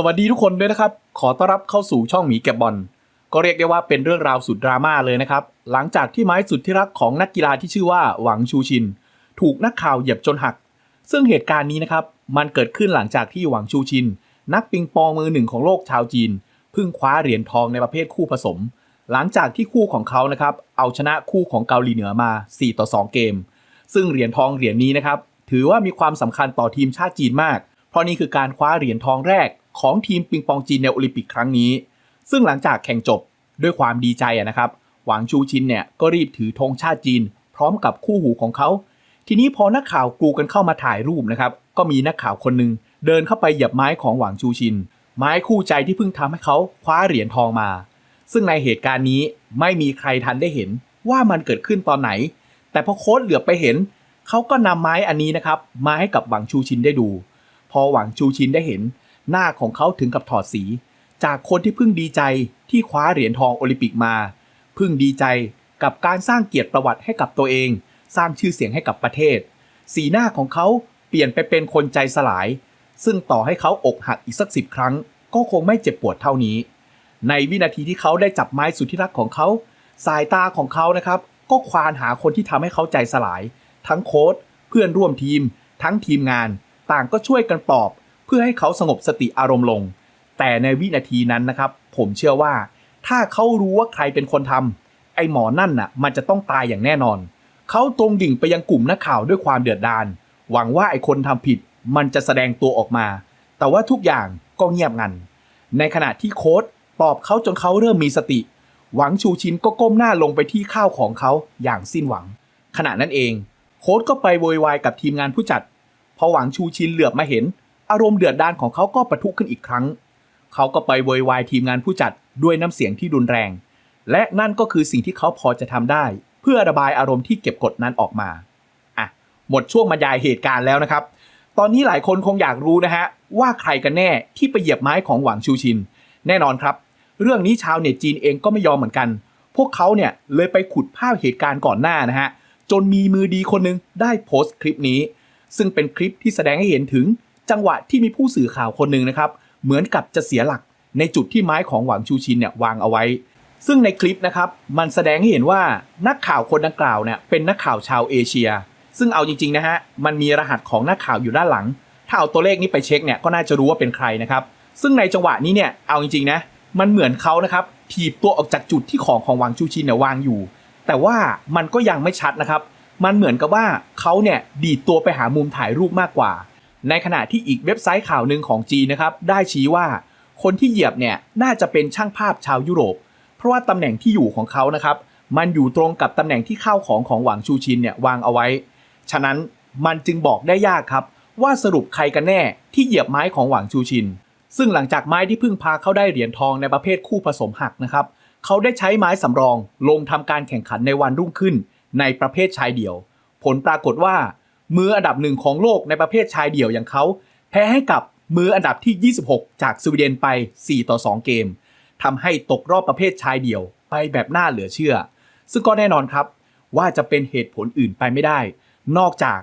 สวัสดีทุกคนด้วยนะครับ ขอต้อนรับเข้าสู่ช่องหมีเก็บบอลก็เรียกได้ว่าเป็นเรื่องราวสุดดราม่าเลยนะครับ หลังจากที่ไม้สุดที่รักของนักกีฬาที่ชื่อว่าหวังชูชิน ถูกนักข่าวเหยียบจนหัก ซึ่งเหตุการณ์นี้นะครับ มันเกิดขึ้นหลังจากที่หวังชูชิน นักปิงปองมือหนึ่งของโลกชาวจีนเพิ่งคว้าเหรียญทองในประเภทคู่ผสม หลังจากที่คู่ของเขานะครับเอาชนะคู่ของเกาหลีเหนือมา 4 ต่อ 2 เกม ซึ่งเหรียญทองเหรียญนี้นะครับถือว่ามีความสำคัญต่อทีมชาติจีนมาก เพราะนี่คือการคว้าเหรียญทองแรก ของทีมปิงปองจีนในโอลิมปิกครั้งนี้ ซึ่งหลังจากแข่งจบด้วยความดีใจนะครับหวังชูชินเนี่ยก็รีบถือธงชาติจีน พร้อมกับคู่หูของเขา ทีนี้พอนักข่าวกูกันเข้ามาถ่ายรูปนะครับก็มีนักข่าวคนหนึ่งเดินเข้าไปเหยียบไม้ของหวังชูชิน ไม้คู่ใจที่เพิ่งทำให้เขาคว้าเหรียญทองมา ซึ่งในเหตุการณ์นี้ไม่มีใครทันได้เห็นว่ามันเกิดขึ้นตอนไหน แต่พอโค้ชเหลือไปเห็น เขาก็นำไม้อันนี้นะครับมาให้กับหวังชูชินได้ดู พอหวังชูชินได้เห็น หน้าของเขาถึงกับถอดสี จากคนที่เพิ่งดีใจที่คว้าเหรียญทองโอลิมปิกมาเพิ่งดีใจกับการสร้างเกียรติประวัติให้กับตัวเอง สร้างชื่อเสียงให้กับประเทศ สีหน้าของเขาเปลี่ยนไปเป็นคนใจสลาย ซึ่งต่อให้เขาอกหักอีกสักสิบครั้ง ก็คงไม่เจ็บปวดเท่านี้ ในวินาทีที่เขาได้จับไม้สุดที่รักของเขา สายตาของเขานะครับ ก็ควานหาคนที่ทำให้เขาใจสลาย ทั้งโค้ชเพื่อนร่วมทีม ทั้งทีมงาน ต่างก็ช่วยกันปลอบ เพื่อให้เขาสงบสติอารมณ์ลง แต่ในวินาทีนั้นนะครับ ผมเชื่อว่า ถ้าเขารู้ว่าใครเป็นคนทำไอ้หมอนั่นน่ะ มันจะต้องตายอย่างแน่นอน เขาตรงดิ่งไปยังกลุ่มนักข่าวด้วยความเดือดดาลหวังว่าไอ้คนทำผิด มันจะแสดงตัวออกมา แต่ว่าทุกอย่างก็เงียบงัน ในขณะที่โค้ดปลอบเขาจนเขาเริ่มมีสติ หวังชูชินก็ก้มหน้าลงไปที่ข้าวของเขาอย่างสิ้นหวัง ขณะนั้นเอง โค้ดก็ไปโวยวายกับทีมงานผู้จัด พอหวังชูชินเหลือบมาเห็น อารมณ์เดือดดาลของเขาก็ประทุขึ้นอีกครั้ง เขาก็ไปโวยวายทีมงานผู้จัดด้วยน้ำเสียงที่รุนแรง และนั่นก็คือสิ่งที่เขาพอจะทำได้ เพื่อระบายอารมณ์ที่เก็บกดนั้นออกมาอะหมดช่วงบรรยายเหตุการณ์แล้วนะครับ ตอนนี้หลายคนคงอยากรู้นะฮะว่าใครกันแน่ที่ไปเหยียบไม้ของหวังชูชิน แน่นอนครับ เรื่องนี้ชาวเน็ตจีนเองก็ไม่ยอมเหมือนกัน พวกเขาเนี่ยเลยไปขุดภาพเหตุการณ์ก่อนหน้านะฮะจนมีมือดีคนหนึงได้โพสต์คลิปนี้ ซึ่งเป็นคลิปที่แสดงให้เห็นถึง จังหวะที่มีผู้สื่อข่าวคนหนึ่งนะครับเหมือนกับจะเสียหลักในจุดที่ไม้ของหวังชูชินเนี่ยวางเอาไว้ ซึ่งในคลิปนะครับมันแสดงให้เห็นว่านักข่าวคนดังกล่าวเนี่ยเป็นนักข่าวชาวเอเชีย ซึ่งเอาจริงๆนะฮะมันมีรหัสของนักข่าวอยู่ด้านหลัง ถ้าเอาตัวเลขนี้ไปเช็คเนี่ยก็น่าจะรู้ว่าเป็นใครนะครับซึ่งในจังหวะนี้เนี่ยเอาจริงๆนะมันเหมือนเขานะครับถีบตัวออกจากจุดที่ของของหวังชูชินเนี่ยวางอยู่ แต่ว่ามันก็ยังไม่ชัดนะครับ มันเหมือนกับว่าเขาเนี่ยดีดตัวไปหามุมถ่ายรูปมากกว่า ในขณะที่อีกเว็บไซต์ข่าวหนึ่งของจีนนะครับได้ชี้ว่าคนที่เหยียบเนี่ยน่าจะเป็นช่างภาพชาวยุโรป เพราะว่าตำแหน่งที่อยู่ของเขานะครับมันอยู่ตรงกับตำแหน่งที่เข้าของของหวังชูชินเนี่ยวางเอาไว้ ฉะนั้นมันจึงบอกได้ยากครับ ว่าสรุปใครกันแน่ที่เหยียบไม้ของหวังชูชิน ซึ่งหลังจากไม้ที่พิ่งพาเขาได้เหรียญทองในประเภทคู่ผสมหักนะครับเขาได้ใช้ไม้สำรองลงทำการแข่งขันในวันรุ่งขึ้น ในประเภทชายเดี่ยว ผลปรากฏว่า มืออันดับหนึ่งของโลกในประเภทชายเดี่ยวอย่างเขา แพ้ให้กับมืออันดับที่ 26 จากสวีเดนไป 4 ต่อ 2 เกมทำให้ตกรอบประเภทชายเดี่ยวไปแบบน่าเหลือเชื่อ ซึ่งก็แน่นอนครับ ว่าจะเป็นเหตุผลอื่นไปไม่ได้ นอกจาก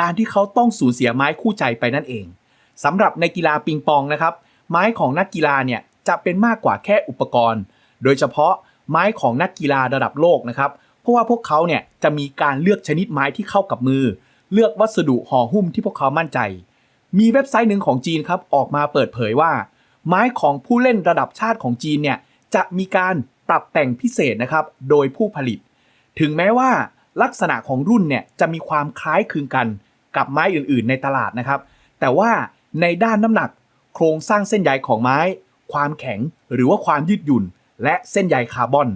การที่เขาต้องสูญเสียไม้คู่ใจไปนั่นเองสำหรับในกีฬาปิงปองนะครับ ไม้ของนักกีฬาเนี่ยจะเป็นมากกว่าแค่อุปกรณ์ โดยเฉพาะไม้ของนักกีฬาระดับโลกนะครับ เพราะว่าพวกเขาเนี่ยจะมีการเลือกชนิดไม้ที่เข้ากับมือ เลือกวัสดุห่อหุ้มที่พวกเขามั่นใจ มีเว็บไซต์หนึ่งของจีนครับออกมาเปิดเผยว่า ไม้ของผู้เล่นระดับชาติของจีนเนี่ยจะมีการปรับแต่งพิเศษนะครับโดยผู้ผลิต ถึงแม้ว่าลักษณะของรุ่นเนี่ยจะมีความคล้ายคลึงกันกับไม้อื่นๆ ในตลาดนะครับ แต่ว่าในด้านน้ำหนักโครงสร้างเส้นใยของไม้ ความแข็งหรือว่าความยืดหยุ่น และเส้นใยคาร์บอน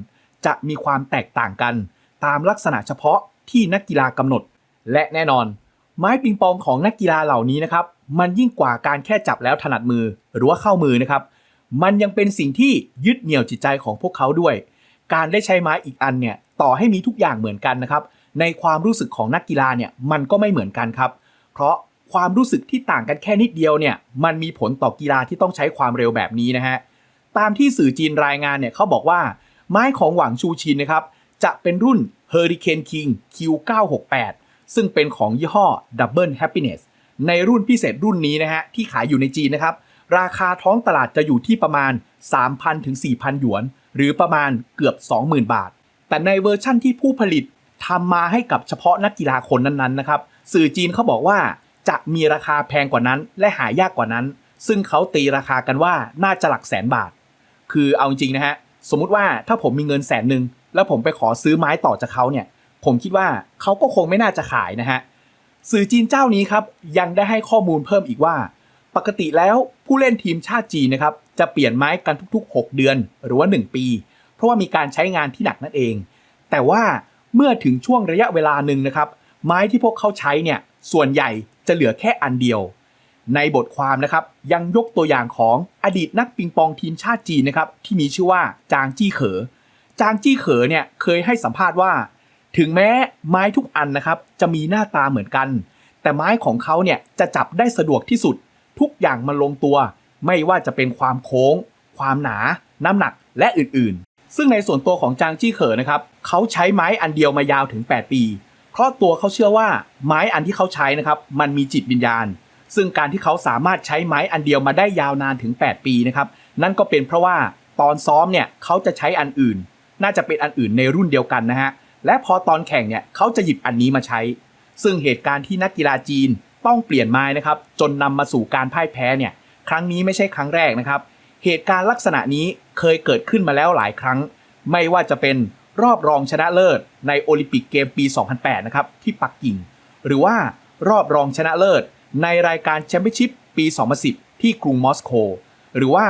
จะมีความแตกต่างกัน ตามลักษณะเฉพาะที่นักกีฬากำหนด และแน่นอน ไม้ปิงปองของนักกีฬาเหล่านี้นะครับ มันยิ่งกว่าการแค่จับแล้วถนัดมือหรือว่าเข้ามือนะครับ มันยังเป็นสิ่งที่ยึดเหนี่ยวจิตใจของพวกเขาด้วย การได้ใช้ไม้อีกอันเนี่ยต่อให้มีทุกอย่างเหมือนกันนะครับ ในความรู้สึกของนักกีฬาเนี่ยมันก็ไม่เหมือนกันครับ เพราะความรู้สึกที่ต่างกันแค่นิดเดียวเนี่ยมันมีผลต่อกีฬาที่ต้องใช้ความเร็วแบบนี้นะฮะตามที่สื่อจีนรายงานเนี่ยเขาบอกว่า ไม้ของหวังชูชินนะครับจะเป็นรุ่น Hurricane King Q968 ซึ่งเป็นของยี่ห้อ Double Happiness ในรุ่นพิเศษรุ่นนี้นะฮะที่ขายอยู่ในจีนนะครับ ราคาท้องตลาดจะอยู่ที่ประมาณ 3,000ถึง4,000 หยวน หรือประมาณเกือบ 20,000 บาท แต่ในเวอร์ชั่นที่ผู้ผลิตทำมาให้กับเฉพาะนักกีฬาคนนั้นๆนะครับสื่อจีนเขาบอกว่าจะมีราคาแพงกว่านั้น และหายากกว่านั้น ซึ่งเขาตีราคากันว่าน่าจะหลักแสนบาท คือเอาจริงนะฮะสมมุติว่าถ้าผมมีเงินแสนหนึ่งแล้วผมไปขอซื้อไม้ต่อจากเขาเนี่ย ผมคิดว่าเขาก็คงไม่น่าจะขายนะฮะสื่อจีนเจ้านี้ครับยังได้ให้ข้อมูลเพิ่มอีกว่า ปกติแล้วผู้เล่นทีมชาติจีนนะครับจะเปลี่ยนไม้กันทุก ๆ 6 เดือนหรือว่า 1 ปี เพราะว่ามีการใช้งานที่หนักนั่นเอง แต่ว่าเมื่อถึงช่วงระยะเวลาหนึ่งนะครับ ไม้ที่พวกเขาใช้เนี่ยส่วนใหญ่จะเหลือแค่อันเดียว ในบทความนะครับยังยกตัวอย่างของอดีตนักปิงปองทีมชาติจีนนะครับที่มีชื่อว่าจางจี้เขอ จางจี้เขอเนี่ยเคยให้สัมภาษณ์ว่า ถึงแม้ไม้ทุกอันนะครับจะมีหน้าตาเหมือนกัน แต่ไม้ของเขาเนี่ยจะจับได้สะดวกที่สุด ทุกอย่างมันลงตัว ไม่ว่าจะเป็นความโค้ง ความหนา น้ำหนักและอื่นๆ ซึ่งในส่วนตัวของจางจี้เขอนะครับเขาใช้ไม้อันเดียวมายาวถึง 8 ปี เพราะตัวเขาเชื่อว่าไม้อันที่เขาใช้นะครับมันมีจิตวิญญาณ ซึ่งการที่เขาสามารถใช้ไม้อันเดียวมาได้ยาวนานถึง 8 ปีนะครับนั่นก็เป็นเพราะว่าตอนซ้อมเนี่ยเขาจะใช้อันอื่น น่าจะเป็นอันอื่นในรุ่นเดียวกันนะฮะ และพอตอนแข่งเนี่ยเขาจะหยิบอันนี้มาใช้ ซึ่งเหตุการณ์ที่นักกีฬาจีนต้องเปลี่ยนไม้นะครับ จนนำมาสู่การพ่ายแพ้เนี่ยครั้งนี้ไม่ใช่ครั้งแรกนะครับ เหตุการณ์ลักษณะนี้เคยเกิดขึ้นมาแล้วหลายครั้ง ไม่ว่าจะเป็นรอบรองชนะเลิศในโอลิมปิกเกมปี 2008 นะครับที่ปักกิ่ง หรือว่ารอบรองชนะเลิศในรายการแชมเปี้ยนชิพปี 2010 ที่กรุงมอสโก หรือว่า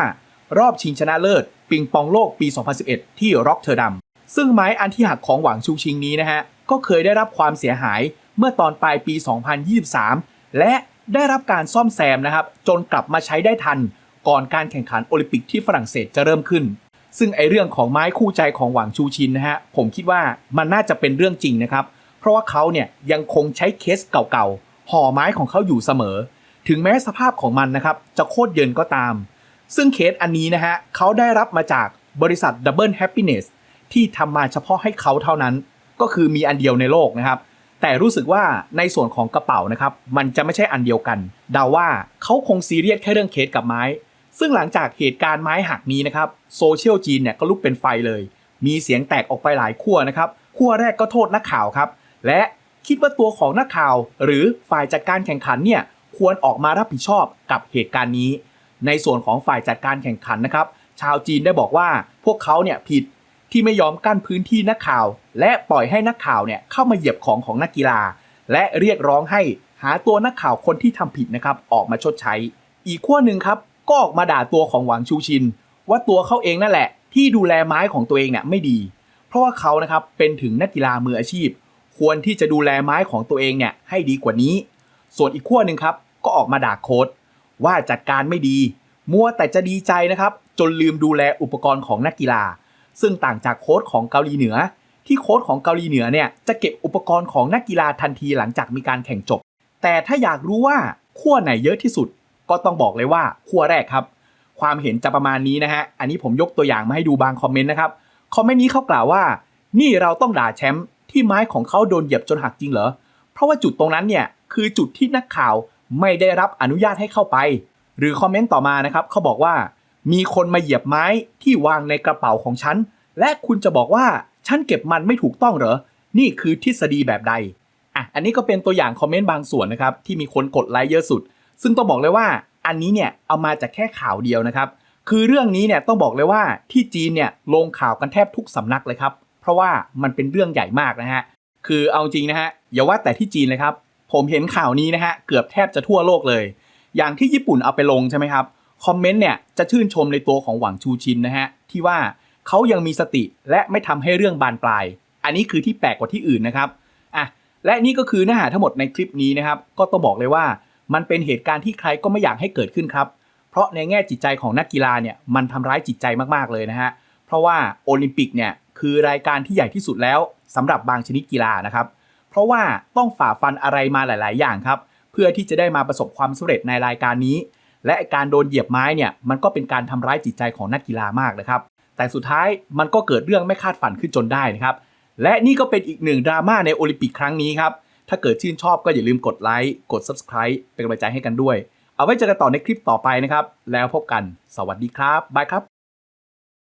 รอบชิงชนะเลิศปิงปองโลกปี 2011 ที่ร็อกเทอร์ดัม ซึ่งไม้อันที่หักของหวังชูชิงนี้นะฮะก็เคยได้รับความเสียหายเมื่อตอนปลายปี 2023 และได้รับการซ่อมแซมนะครับ จนกลับมาใช้ได้ทัน ก่อนการแข่งขันโอลิมปิกที่ฝรั่งเศสจะเริ่มขึ้น ซึ่งไอเรื่องของไม้คู่ใจของหวังชูชินนะฮะผมคิดว่ามันน่าจะเป็นเรื่องจริงนะครับ เพราะว่าเขาเนี่ยยังคงใช้เคสเก่าๆห่อไม้ของเขาอยู่เสมอ ถึงแม้สภาพของมันนะครับจะโคตรเยินก็ตาม ซึ่งเคสอันนี้นะฮะเขาได้รับมาจากบริษัท Double Happiness ที่ทำมาเฉพาะให้เขาเท่านั้น ก็คือมีอันเดียวในโลกนะครับ แต่รู้สึกว่าในส่วนของกระเป๋านะครับมันจะไม่ใช่อันเดียวกัน เดาว่าเขาคงซีเรียสแค่เรื่องเคสกับไม้ ซึ่งหลังจากเหตุการณ์ไม้หักนี้นะครับโซเชียลจีนเนี่ยก็ลุกเป็นไฟเลย มีเสียงแตกออกไปหลายขั้วนะครับขั้วแรกก็โทษนักข่าวครับและคิดว่าตัวของนักข่าว หรือฝ่ายจัดการแข่งขันเนี่ยควรออกมารับผิดชอบกับเหตุการณ์นี้ ในส่วนของฝ่ายจัดการแข่งขันนะครับ ชาวจีนได้บอกว่าพวกเขาเนี่ยผิด ที่ไม่ยอมกั้นพื้นที่นักข่าว และปล่อยให้นักข่าวเนี่ยเข้ามาเหยียบของของนักกีฬา และเรียกร้องให้หาตัวนักข่าวคนที่ทำผิดนะครับออกมาชดใช้ อีกขั้วหนึ่งครับก็ออกมาด่าตัวของหวังชูชิน ว่าตัวเขาเองนั่นแหละ ที่ดูแลไม้ของตัวเองเนี่ยไม่ดี เพราะว่าเขานะครับเป็นถึงนักกีฬามืออาชีพ ควรที่จะดูแลไม้ของตัวเองเนี่ยให้ดีกว่านี้ ส่วนอีกขั้วหนึ่งครับก็ออกมาด่าโค้ดว่าจัดการไม่ดี มัวแต่จะดีใจนะครับ จนลืมดูแลอุปกรณ์ของนักกีฬา ซึ่งต่างจากโค้ดของเกาหลีเหนือ ที่โค้ดของเกาหลีเหนือเนี่ยจะเก็บอุปกรณ์ของนักกีฬาทันทีหลังจากมีการแข่งจบ แต่ถ้าอยากรู้ว่าขั้วไหนเยอะที่สุด ก็ต้องบอกเลยว่าขั้วแรกครับ ความเห็นจะประมาณนี้นะฮะอันนี้ผมยกตัวอย่างมาให้ดูบางคอมเมนต์นะครับคอมเมนต์นี้เขากล่าวว่า นี่เราต้องด่าแชมป์ที่ไม้ของเขาโดนเหยียบจนหักจริงเหรอเพราะว่าจุดตรงนั้นเนี่ยคือจุดที่นักข่าวไม่ได้รับอนุญาตให้เข้าไป หรือคอมเมนต์ต่อมานะครับเขาบอกว่า มีคนมาเหยียบไม้ที่วางในกระเป๋าของฉัน และคุณจะบอกว่าฉันเก็บมันไม่ถูกต้องเหรอ นี่คือทฤษฎีแบบใด อะ อันนี้ก็เป็นตัวอย่างคอมเมนต์บางส่วนนะครับ ที่มีคนกดไลค์เยอะสุด ซึ่งต้องบอกเลยว่า อันนี้เนี่ยเอามาจากแค่ข่าวเดียวนะครับ คือเรื่องนี้เนี่ยต้องบอกเลยว่าที่จีนเนี่ยลงข่าวกันแทบทุกสำนักเลยครับ เพราะว่ามันเป็นเรื่องใหญ่มากนะฮะ คือเอาจริงนะฮะอย่าว่าแต่ที่จีนเลยครับ ผมเห็นข่าวนี้นะฮะเกือบแทบจะทั่วโลกเลย อย่างที่ญี่ปุ่นเอาไปลงใช่ไหมครับ คอมเมนต์เนี่ยจะชื่นชมในตัวของหวังชูชินนะฮะที่ว่าเขายังมีสติและไม่ทำให้เรื่องบานปลาย อันนี้คือที่แปลกกว่าที่อื่นนะครับอะและนี่ก็คือเนื้อหาทั้งหมดในคลิปนี้นะครับ ก็ต้องบอกเลยว่ามันเป็นเหตุการณ์ที่ใครก็ไม่อยากให้เกิดขึ้นครับ เพราะในแง่จิตใจของนักกีฬาเนี่ยมันทำร้ายจิตใจมากๆเลยนะฮะเพราะว่าโอลิมปิกเนี่ยคือรายการที่ใหญ่ที่สุดแล้วสำหรับบางชนิดกีฬานะครับ เพราะว่าต้องฝ่าฟันอะไรมาหลาย ๆ อย่างครับ เพื่อที่จะได้มาประสบความสำเร็จในรายการนี้ และการโดนเหยียบไม้เนี่ยมันก็เป็นการทำร้ายจิตใจของนักกีฬามากนะครับ แต่สุดท้ายมันก็เกิดเรื่องไม่คาดฝันขึ้นจนได้นะครับ และนี่ก็เป็นอีกหนึ่งดราม่าในโอลิมปิกครั้งนี้ครับ ถ้าเกิดชื่นชอบก็อย่าลืมกดไลค์กด Subscribe เป็นกำลังใจให้กันด้วย เอาไว้เจอกันต่อในคลิปต่อไปนะครับ แล้วพบกัน สวัสดีครับ บายครับ